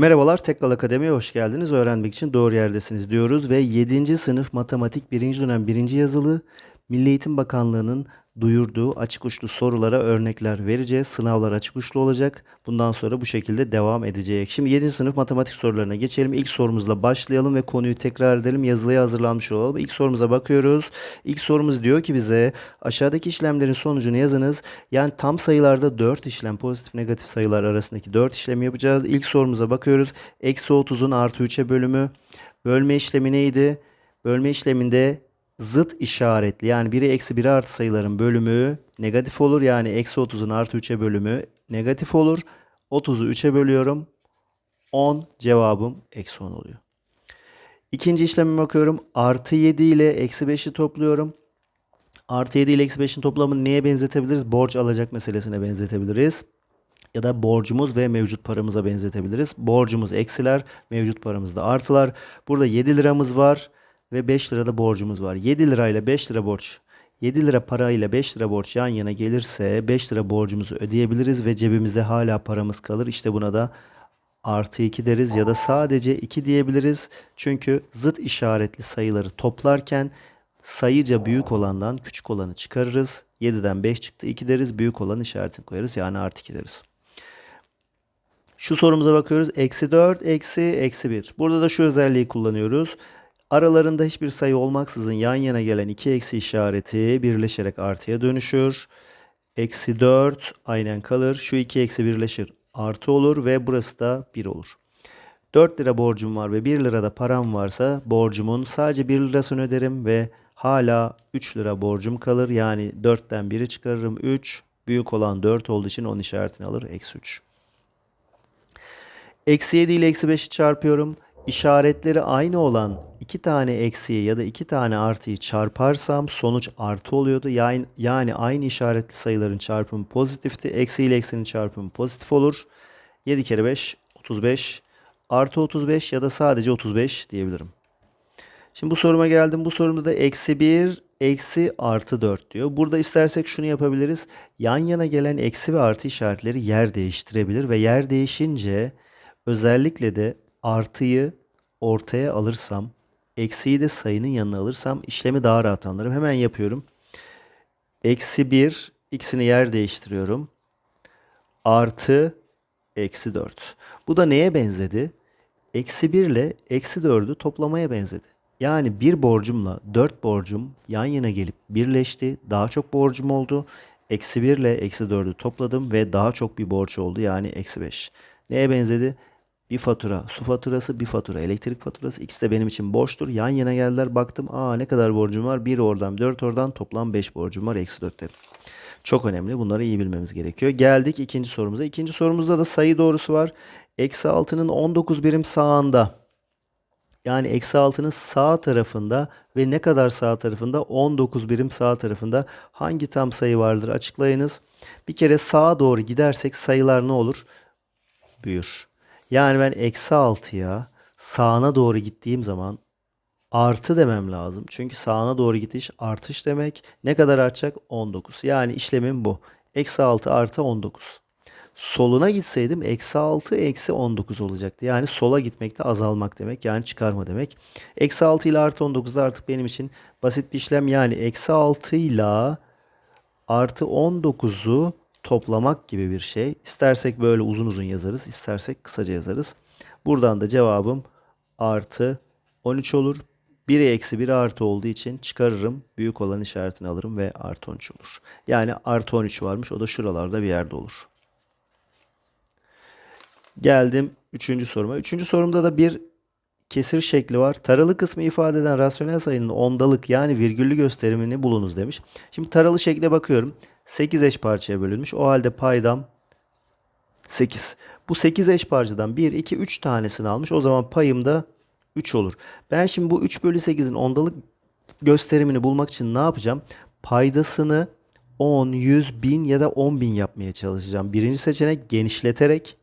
Merhabalar, Tekral Akademi'ye hoş geldiniz. Öğrenmek için doğru yerdesiniz diyoruz ve 7. sınıf matematik 1. dönem 1. yazılı Milli Eğitim Bakanlığı'nın duyurduğu açık uçlu sorulara örnekler vereceğiz. Sınavlar açık uçlu olacak. Bundan sonra bu şekilde devam edecek. Şimdi 7. sınıf matematik sorularına geçelim. İlk sorumuzla başlayalım ve konuyu tekrar edelim. Yazılıya hazırlanmış olalım. İlk sorumuza bakıyoruz. İlk sorumuz diyor ki bize aşağıdaki işlemlerin sonucunu yazınız. Yani tam sayılarda 4 işlem pozitif negatif sayılar arasındaki 4 işlemi yapacağız. İlk sorumuza bakıyoruz. Eksi 30'un artı 3'e bölümü. Bölme işlemi neydi? Bölme işleminde zıt işaretli yani biri eksi biri artı sayıların bölümü negatif olur. Yani eksi 30'un artı 3'e bölümü negatif olur. 30'u 3'e bölüyorum. 10 cevabım eksi 10 oluyor. İkinci işleme bakıyorum. Artı 7 ile eksi 5'i topluyorum. Artı 7 ile eksi 5'in toplamını neye benzetebiliriz? Borç alacak meselesine benzetebiliriz. Ya da borcumuz ve mevcut paramıza benzetebiliriz. Borcumuz eksiler, mevcut paramızda artılar. Burada 7 liramız var ve 5 lira da borcumuz var. 7 lirayla 5 lira borç 7 lira para ile 5 lira borç yan yana gelirse 5 lira borcumuzu ödeyebiliriz ve cebimizde hala paramız kalır. İşte buna da artı 2 deriz ya da sadece 2 diyebiliriz. Çünkü zıt işaretli sayıları toplarken sayıca büyük olandan küçük olanı çıkarırız. 7'den 5 çıktı 2 deriz. Büyük olan işaretini koyarız yani artı 2 deriz. Şu sorumuza bakıyoruz. Eksi 4, eksi, eksi 1. Burada da şu özelliği kullanıyoruz. Aralarında hiçbir sayı olmaksızın yan yana gelen iki eksi işareti birleşerek artıya dönüşür. Eksi 4 aynen kalır. Şu iki eksi birleşir. Artı olur ve burası da 1 olur. 4 lira borcum var ve 1 lira da param varsa borcumun sadece 1 lirasını öderim ve hala 3 lira borcum kalır. Yani 4'ten 1'i çıkarırım. 3 büyük olan 4 olduğu için onun işaretini alır. Eksi 3. Eksi 7 ile eksi 5'i çarpıyorum. İşaretleri aynı olan iki tane eksiyi ya da iki tane artıyı çarparsam sonuç artı oluyordu. Yani, yani aynı işaretli sayıların çarpımı pozitifti. Eksi ile eksinin çarpımı pozitif olur. 7 kere 5 35 artı 35 ya da sadece 35 diyebilirim. Şimdi bu soruma geldim. Bu sorumda da eksi 1 eksi artı 4 diyor. Burada istersek şunu yapabiliriz. Yan yana gelen eksi ve artı işaretleri yer değiştirebilir ve yer değişince özellikle de artıyı ortaya alırsam, eksiyi de sayının yanına alırsam işlemi daha rahat anlarım. Hemen yapıyorum. Eksi 1, x'ini yer değiştiriyorum. Artı eksi 4. Bu da neye benzedi? Eksi 1 ile eksi 4'ü toplamaya benzedi. Yani bir borcumla 4 borcum yan yana gelip birleşti. Daha çok borcum oldu. Eksi 1 ile eksi 4'ü topladım ve daha çok bir borç oldu. Yani eksi 5. Neye benzedi? Bir fatura su faturası, bir fatura elektrik faturası. İkisi de benim için boştur. Yan yana geldiler. Baktım aa ne kadar borcum var? 1 oradan 4 oradan toplam 5 borcum var. Eksi 4 dedim. Çok önemli. Bunları iyi bilmemiz gerekiyor. Geldik ikinci sorumuza. İkinci sorumuzda da sayı doğrusu var. Eksi 6'nın 19 birim sağında. Yani eksi 6'nın sağ tarafında ve ne kadar sağ tarafında? 19 birim sağ tarafında hangi tam sayı vardır açıklayınız. Bir kere sağa doğru gidersek sayılar ne olur? Büyür. Yani ben eksi 6'ya sağına doğru gittiğim zaman artı demem lazım. Çünkü sağına doğru gidiş artış demek. Ne kadar artacak? 19. Yani işlemim bu. Eksi 6 artı 19. Soluna gitseydim eksi 6 eksi 19 olacaktı. Yani sola gitmek de azalmak demek. Yani çıkarma demek. Eksi 6 ile artı 19 da artık benim için basit bir işlem. Yani eksi 6 ile artı 19'u toplamak gibi bir şey. İstersek böyle uzun uzun yazarız, istersek kısaca yazarız. Buradan da cevabım artı 13 olur. 1'e eksi 1 artı olduğu için çıkarırım. Büyük olan işaretini alırım ve artı 13 olur. Yani artı 13 varmış. O da şuralarda bir yerde olur. Geldim 3. soruma. 3. sorumda da bir kesir şekli var. Taralı kısmı ifade eden rasyonel sayının ondalık yani virgüllü gösterimini bulunuz demiş. Şimdi taralı şekle bakıyorum. 8 eş parçaya bölünmüş. O halde paydam 8. Bu 8 eş parçadan 1, 2, 3 tanesini almış. O zaman payım da 3 olur. Ben şimdi bu 3 bölü 8'in ondalık gösterimini bulmak için ne yapacağım? Paydasını 10, 100, 1000 ya da 10 bin yapmaya çalışacağım. Birinci seçenek genişleterek.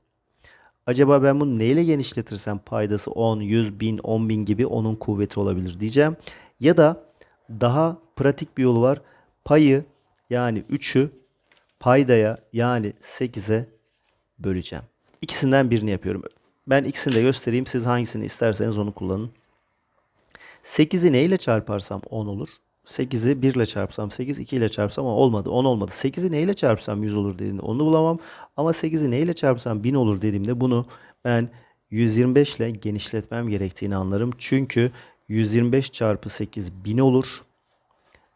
Acaba ben bunu neyle genişletirsem paydası 10, 100, 1000, 10 bin gibi onun kuvveti olabilir diyeceğim. Ya da daha pratik bir yolu var. Payı yani 3'ü paydaya yani 8'e böleceğim. İkisinden birini yapıyorum. Ben ikisini de göstereyim. Siz hangisini isterseniz onu kullanın. 8'i ne ile çarparsam 10 olur. 8'i 1 ile çarpsam 8, 2 ile çarpsam ama olmadı. 10 olmadı. 8'i ne ile çarpsam 100 olur dediğimde onu bulamam. Ama 8'i ne ile çarpsam 1000 olur dediğimde bunu ben 125 ile genişletmem gerektiğini anlarım. Çünkü 125 çarpı 8 1000 olur.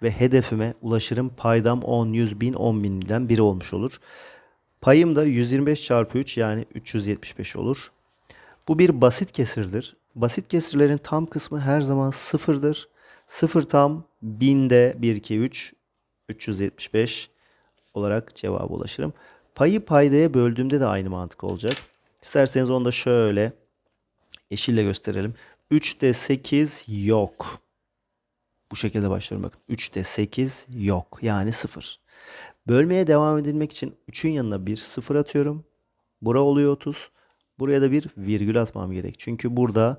Ve hedefime ulaşırım. Paydam 10, 100 bin, 10 binden biri olmuş olur. Payım da 125 çarpı 3 yani 375 olur. Bu bir basit kesirdir. Basit kesirlerin tam kısmı her zaman sıfırdır. Sıfır tam binde 1, 2, 3, 375 olarak cevaba ulaşırım. Payı paydaya böldüğümde de aynı mantık olacak. İsterseniz onu da şöyle yeşille gösterelim. 3'te 8 yok. Bu şekilde başlıyorum bakın. 3'te 8 yok. Yani 0. Bölmeye devam edilmek için 3'ün yanına bir 0 atıyorum. Bura oluyor 30. Buraya da bir virgül atmam gerek. Çünkü burada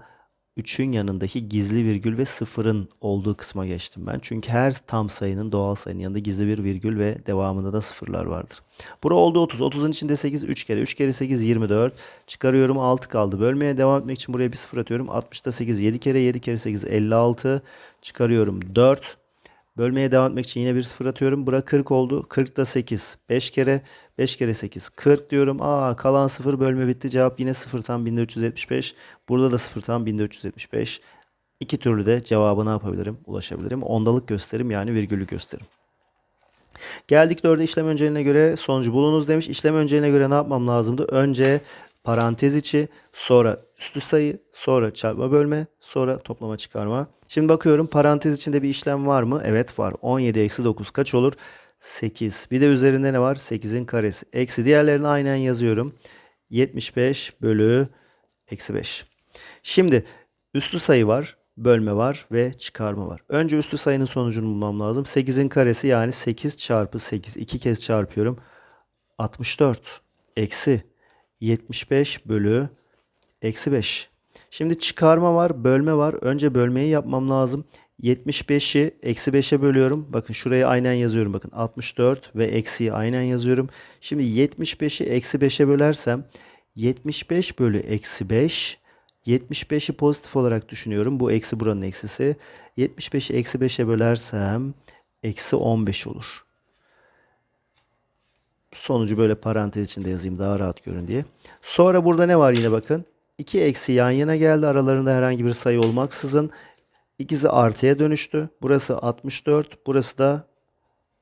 3'ün yanındaki gizli virgül ve sıfırın olduğu kısma geçtim ben. Çünkü her tam sayının doğal sayının yanında gizli bir virgül ve devamında da sıfırlar vardır. Bura oldu 30. 30'un içinde 8 3 kere. 3 kere 8 24. Çıkarıyorum 6 kaldı. Bölmeye devam etmek için buraya bir sıfır atıyorum. 60'ta 8 7 kere 7 kere 8 56. Çıkarıyorum 4. Bölmeye devam etmek için yine bir sıfır atıyorum. Bura 40 oldu. 40'ta 8. 5 kere 5 kere 8. 40 diyorum. Aa kalan 0 bölme bitti. Cevap yine 0 tam 1475. Burada da 0 tam 1475. İki türlü de cevabı ne yapabilirim? Ulaşabilirim. Ondalık gösterim yani virgüllü gösterim. Geldik 4'e işlem önceliğine göre sonucu bulunuz demiş. İşlem önceliğine göre ne yapmam lazımdı? Önce parantez içi, sonra üstü sayı, sonra çarpma bölme, sonra toplama çıkarma. Şimdi bakıyorum parantez içinde bir işlem var mı? Evet var. 17 eksi 9 kaç olur? 8. Bir de üzerinde ne var? 8'in karesi. Eksi diğerlerini aynen yazıyorum. 75 bölü eksi 5. Şimdi üstü sayı var, bölme var ve çıkarma var. Önce üstü sayının sonucunu bulmam lazım. 8'in karesi yani 8 çarpı 8. 2 kez çarpıyorum. 64 eksi 75 bölü eksi 5. Şimdi çıkarma var, bölme var. Önce bölmeyi yapmam lazım. 75'i eksi 5'e bölüyorum. Bakın şuraya aynen yazıyorum. Bakın 64 ve eksiyi aynen yazıyorum. Şimdi 75'i eksi 5'e bölersem 75 bölü eksi 5 75'i pozitif olarak düşünüyorum. Bu eksi buranın eksisi. 75'i eksi 5'e bölersem eksi 15 olur. Sonucu böyle parantez içinde yazayım daha rahat görün diye. Sonra burada ne var yine bakın. 2 eksi yan yana geldi. Aralarında herhangi bir sayı olmaksızın. İkisi artıya dönüştü. Burası 64. Burası da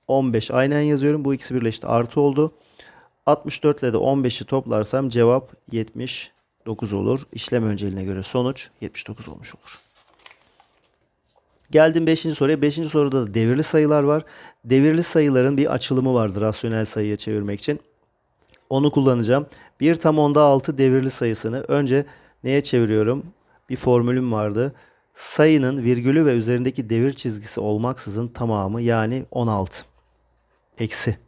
15. Aynen yazıyorum. Bu ikisi birleşti. Artı oldu. 64 ile de 15'i toplarsam cevap 79 olur. İşlem önceliğine göre sonuç 79 olmuş olur. Geldim 5. soruya. 5. soruda da devirli sayılar var. Devirli sayıların bir açılımı vardır rasyonel sayıya çevirmek için. Onu kullanacağım. 1 tam onda 6 devirli sayısını önce neye çeviriyorum? Bir formülüm vardı. Sayının virgülü ve üzerindeki devir çizgisi olmaksızın tamamı yani 16. Eksi.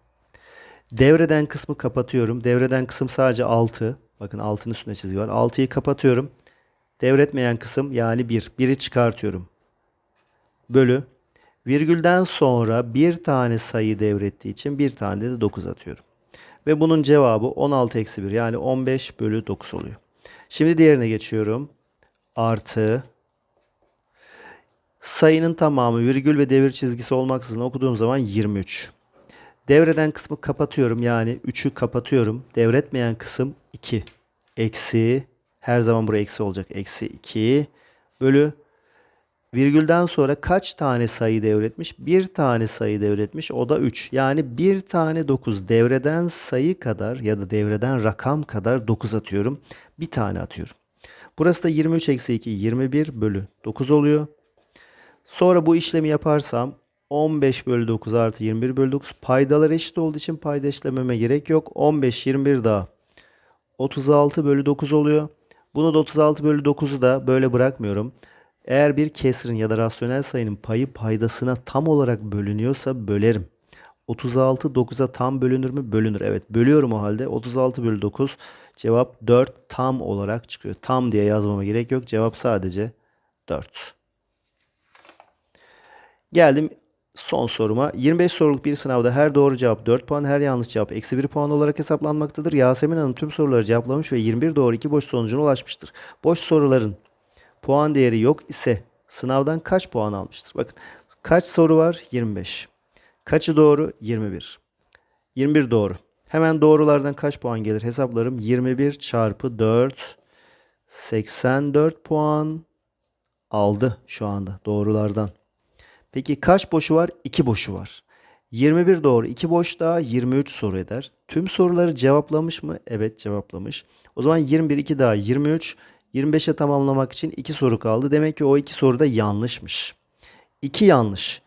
Devreden kısmı kapatıyorum. Devreden kısım sadece 6. Bakın 6'nın üstünde çizgi var. 6'yı kapatıyorum. Devretmeyen kısım yani 1. 1'i çıkartıyorum. Bölü. Virgülden sonra bir tane sayı devrettiği için bir tane de 9 atıyorum. Ve bunun cevabı 16 eksi 1 yani 15 bölü 9 oluyor. Şimdi diğerine geçiyorum. Artı sayının tamamı virgül ve devir çizgisi olmaksızın okuduğum zaman 23. Devreden kısmı kapatıyorum yani 3'ü kapatıyorum. Devretmeyen kısım 2. Eksi her zaman buraya eksi olacak. Eksi 2 bölü virgülden sonra kaç tane sayı devretmiş? Bir tane sayı devretmiş. O da 3. Yani bir tane 9 devreden sayı kadar ya da devreden rakam kadar 9 atıyorum. Bir tane atıyorum. Burası da 23 eksi 2 21 bölü 9 oluyor. Sonra bu işlemi yaparsam 15 bölü 9 artı 21 bölü 9 paydalar eşit olduğu için payda işlememe gerek yok. 15 21 daha 36 bölü 9 oluyor. Bunu da 36 bölü 9'u da böyle bırakmıyorum. Eğer bir kesrin ya da rasyonel sayının payı paydasına tam olarak bölünüyorsa bölerim. 36 9'a tam bölünür mü? Bölünür. Evet bölüyorum o halde. 36 bölü 9 cevap 4 tam olarak çıkıyor. Tam diye yazmama gerek yok. Cevap sadece 4. Geldim Son soruma 25 soruluk bir sınavda her doğru cevap 4 puan, her yanlış cevap eksi 1 puan olarak hesaplanmaktadır. Yasemin Hanım tüm soruları cevaplamış ve 21 doğru 2 boş sonucuna ulaşmıştır. Boş soruların puan değeri yok ise sınavdan kaç puan almıştır? Bakın kaç soru var? 25. Kaçı doğru? 21. 21 doğru. Hemen doğrulardan kaç puan gelir hesaplarım. 21 çarpı 4 84 puan aldı şu anda doğrulardan. Peki kaç boşu var? 2 boşu var. 21 doğru 2 boş daha 23 soru eder. Tüm soruları cevaplamış mı? Evet cevaplamış. O zaman 21 2 daha 23. 25'e tamamlamak için 2 soru kaldı. Demek ki o 2 soru da yanlışmış. 2 yanlış.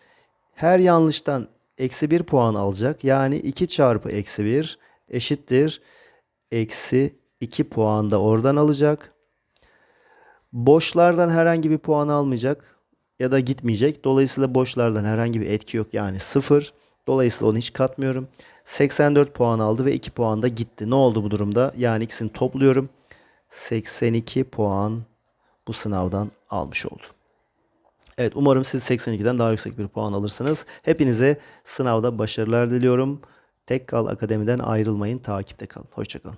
Her yanlıştan eksi 1 puan alacak. Yani 2 çarpı eksi 1 eşittir. Eksi 2 puan da oradan alacak. Boşlardan herhangi bir puan almayacak ya da gitmeyecek. Dolayısıyla boşlardan herhangi bir etki yok yani 0. Dolayısıyla onu hiç katmıyorum. 84 puan aldı ve 2 puan da gitti. Ne oldu bu durumda? Yani ikisini topluyorum. 82 puan bu sınavdan almış oldu. Evet umarım siz 82'den daha yüksek bir puan alırsınız. Hepinize sınavda başarılar diliyorum. Tek Kal Akademi'den ayrılmayın, takipte kalın. Hoşçakalın.